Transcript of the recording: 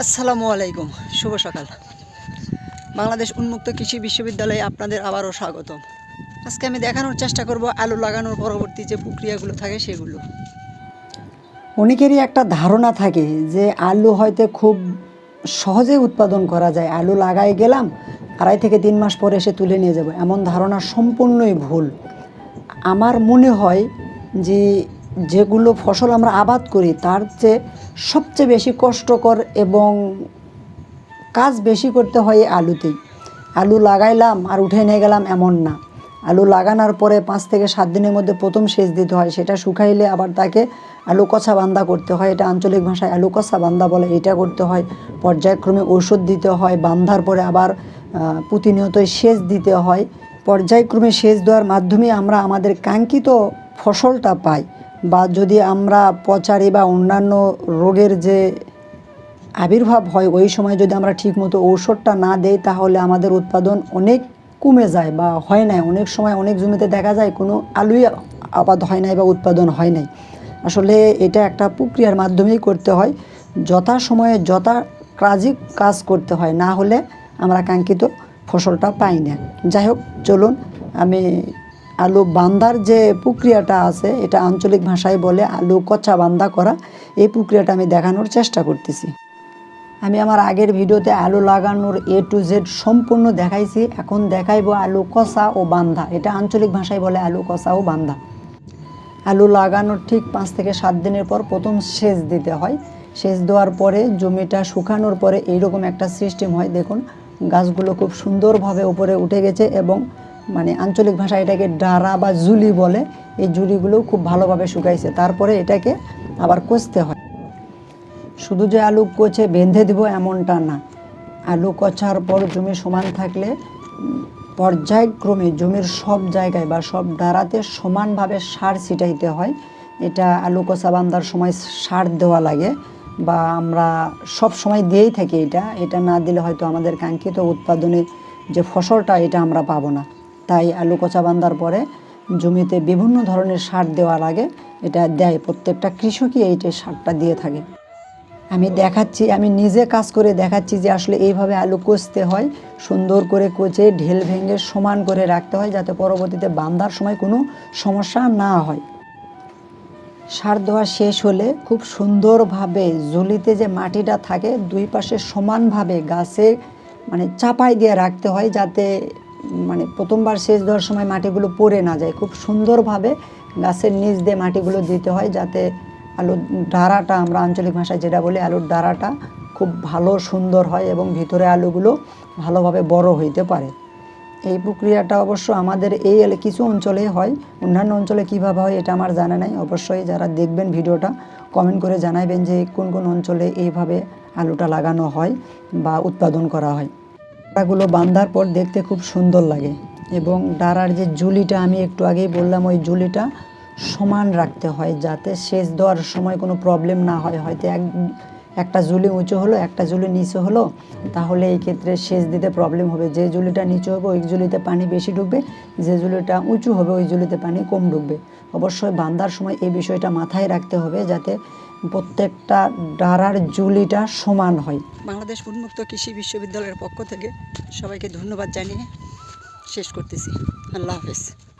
আসসালামু আলাইকুম, শুভ সকাল। বাংলাদেশ উন্মুক্ত কৃষি বিশ্ববিদ্যালয়ে আপনাদের আবারও স্বাগতম। আজকে আমি দেখানোর চেষ্টা করব আলু লাগানোর পরবর্তী যে প্রক্রিয়াগুলো থাকে সেগুলো। অনেকেরই একটা ধারণা থাকে যে আলু হয়তো খুব সহজে উৎপাদন করা যায়। আলু লাগাই গেলাম, আড়াই থেকে তিন মাস পরে এসে তুলে নিয়ে যাব। এমন ধারণা সম্পূর্ণই ভুল। আমার মনে হয় যে যেগুলো ফসল আমরা আবাদ করি, তার চেয়ে সবচেয়ে বেশি কষ্টকর এবং কাজ বেশি করতে হয় আলুতেই। আলু লাগাইলাম আর উঠে নিয়ে গেলাম এমন না। আলু লাগানোর পরে পাঁচ থেকে সাত দিনের মধ্যে প্রথম সেচ দিতে হয়, সেটা শুকাইলে আবার তাকে আলু কষা বান্দা করতে হয়। এটা আঞ্চলিক ভাষায় আলু কষা বান্দা বলে, এটা করতে হয়। পর্যায়ক্রমে ঔষধ দিতে হয়, বান্ধার পরে আবার প্রতিনিয়তই সেচ দিতে হয়। পর্যায়ক্রমে সেচ দেওয়ার মাধ্যমে আমরা আমাদের কাঙ্ক্ষিত ফসলটা পাই। বা যদি আমরা পচারি বা অন্যান্য রোগের যে আবির্ভাব হয়, ওই সময় যদি আমরা ঠিকমতো ঔষধটা না দেই, তাহলে আমাদের উৎপাদন অনেক কমে যায় বা হয় না অনেক সময় অনেক জমিতে দেখা যায় কোনো আলুই আবাদ হয় নাই বা উৎপাদন হয় নাই। আসলে এটা একটা প্রক্রিয়ার মাধ্যমেই করতে হয়। যথা সময়ে যথা কাজই কাজ করতে হয়, না হলে আমরা কাঙ্ক্ষিত ফসলটা পাই না। যাই হোক, চলুন, আমি আলু বান্দার যে প্রক্রিয়াটা আছে, এটা আঞ্চলিক ভাষায় বলে আলু কচা বান্দা করা, এই প্রক্রিয়াটা আমি দেখানোর চেষ্টা করতেছি। আমি আমার আগের ভিডিওতে আলু লাগানোর এ টু জেড সম্পূর্ণ দেখাইছি, এখন দেখাইবো আলু কষা ও বান্ধা এটা আঞ্চলিক ভাষায় বলে আলু কষা ও বান্ধা আলু লাগানোর ঠিক পাঁচ থেকে সাত দিনের পর প্রথম সেচ দিতে হয়। সেচ দেওয়ার পরে জমিটা শুকানোর পরে এইরকম একটা সিস্টেম হয়। দেখুন, গাছগুলো খুব সুন্দরভাবে উপরে উঠে গেছে এবং মানে আঞ্চলিক ভাষায় এটাকে ডারা বা জুলি বলে। এই জুলিগুলো খুব ভালোভাবে শুকাইছে। তারপরে এটাকে আবার কষতে হয়। শুধু যে আলু কচে বেঁধে দিব এমনটা না। আলু কচার পর জমি সমান থাকলে পর্যায়ক্রমে জমির সব জায়গায় বা সব ডারাতে সমানভাবে সার ছিটাইতে হয়। এটা আলু কচা বান্ধার সময় সার দেওয়া লাগে বা আমরা সব সময় দিয়েই থাকি এটা। এটা না দিলে হয়তো আমাদের কাঙ্ক্ষিত উৎপাদনে যে ফসলটা, এটা আমরা পাবো না। তাই আলু কচা বান্ধার পরে জমিতে বিভিন্ন ধরনের সার দেওয়া লাগে এটা দেয়। প্রত্যেকটা কৃষকই এইটা সারটা দিয়ে থাকে। আমি দেখাচ্ছি, আমি নিজে কাজ করে দেখাচ্ছি যে আসলে এইভাবে আলু কষতে হয়। সুন্দর করে কচে, ঢেল ভেঙে সমান করে রাখতে হয় যাতে পরবর্তীতে বান্ধার সময় কোনো সমস্যা না হয়। সার দেওয়া শেষ হলে খুব সুন্দরভাবে জলিতে যে মাটিটা থাকে, দুই পাশে সমানভাবে গাছে মানে চাপাই দিয়ে রাখতে হয় যাতে মানে প্রথমবার সেচ দেওয়ার সময় মাটিগুলো পড়ে না যায়, খুব সুন্দরভাবে গাছের নিচ দিয়ে মাটিগুলো দিতে হয় যাতে আলুর ডারাটা আমরা আঞ্চলিক ভাষায় যেটা বলি আলুর ডারাটা খুব ভালো সুন্দর হয় এবং ভিতরে আলুগুলো ভালোভাবে বড় হইতে পারে। এই প্রক্রিয়াটা অবশ্য আমাদের এই কিছু অঞ্চলেই হয়, অন্যান্য অঞ্চলে কীভাবে হয় এটা আমার জানা নাই। অবশ্যই যারা দেখবেন ভিডিওটা কমেন্ট করে জানাবেন যে কোন কোন অঞ্চলে এইভাবে আলুটা লাগানো হয় বা উৎপাদন করা হয়। ডাঁড়াগুলো বাঁধার পর দেখতে খুব সুন্দর লাগে এবং ডাঁড়ার যে জুলিটা আমি একটু আগেই বললাম, ওই জুলিটা সমান রাখতে হয় যাতে সেচ দেওয়ার সময় কোনো প্রবলেম না হয়। হয়তো এক, একটা জুলি উঁচু হলো, একটা জুলি নিচু হলো, তাহলে এই ক্ষেত্রে সেচ দিতে প্রবলেম হবে। যে জুলিটা নিচু হবে, ওই জুলিতে পানি বেশি ঢুকবে, যে জুলিটা উঁচু হবে, ওই জুলিতে পানি কম ঢুকবে। অবশ্যই বান্ধার সময় এই বিষয়টা মাথায় রাখতে হবে যাতে প্রত্যেকটা ডারার জুলিটা সমান হয়। বাংলাদেশ উন্মুক্ত কৃষি বিশ্ববিদ্যালয়ের পক্ষ থেকে সবাইকে ধন্যবাদ জানিয়ে শেষ করতেছি। আল্লাহ হাফেজ।